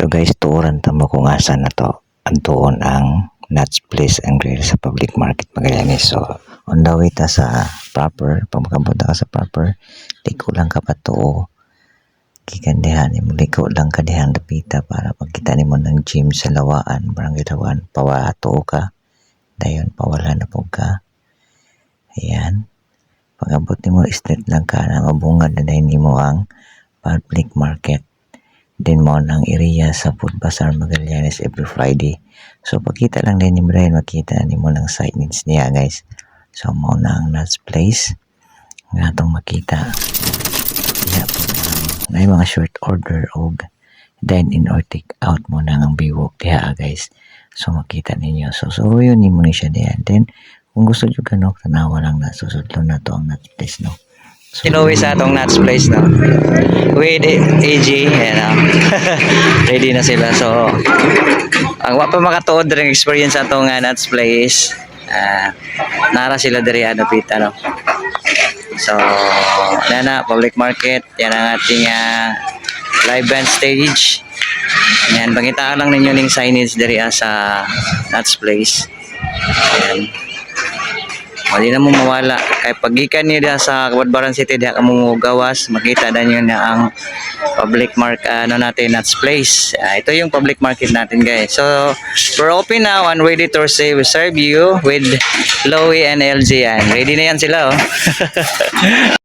So guys, tuuran tamo kung asa na to. Antuon ang nuts place ang grill sa public market Magallanes. So, on the way ta sa proper, pag makapunta ka sa proper, liko lang ka pa to. Kikandihan mo, liko lang ka dihan dapita para pagkita ni mo ng gym sa lawaan, barangay lawaan, pawato ka. Dayon, pawala na po ka. Ayan. Pag-abot ni mo, straight lang ka na mabungad na dahil mo ang public market din mo ng area sa Food Bazaar Magallanes every Friday. So, pagkita lang din ni Brian, makita ni mo ng signage niya, guys. So, mo na ang Nuts Place. Nga itong makita. Po na mga short order og dine in or take out mo na ang biwok diha, guys. So, makita ninyo. So, so yun ni mo siya diyan. Then, kung gusto nyo ka, no, tanawa lang na susudlo na to ang Nuts Place, no. So, Inuwi sa atong Nuts Place, no? With AG, ayan, no? Ready na sila. So, ang wa pa makatuod rin experience atong uh, Nuts Place. ah nara sila diri ano pita, no? So, yan na, public market. Yan ang ating ah, live band stage. Yan, pangitaan lang ninyo ning signage diri ah, sa Nuts Place. Ayan. Wali na mo mawala. Kay pagikan niyo diha sa Kabadbaran City diha ka mo gawas, makita na niyo na ang public mark ano natin Nuts Place. Ah, ito yung public market natin guys. So, we're open now and ready to serve, serve you with Lowy and LG yan. Ready na yan sila oh.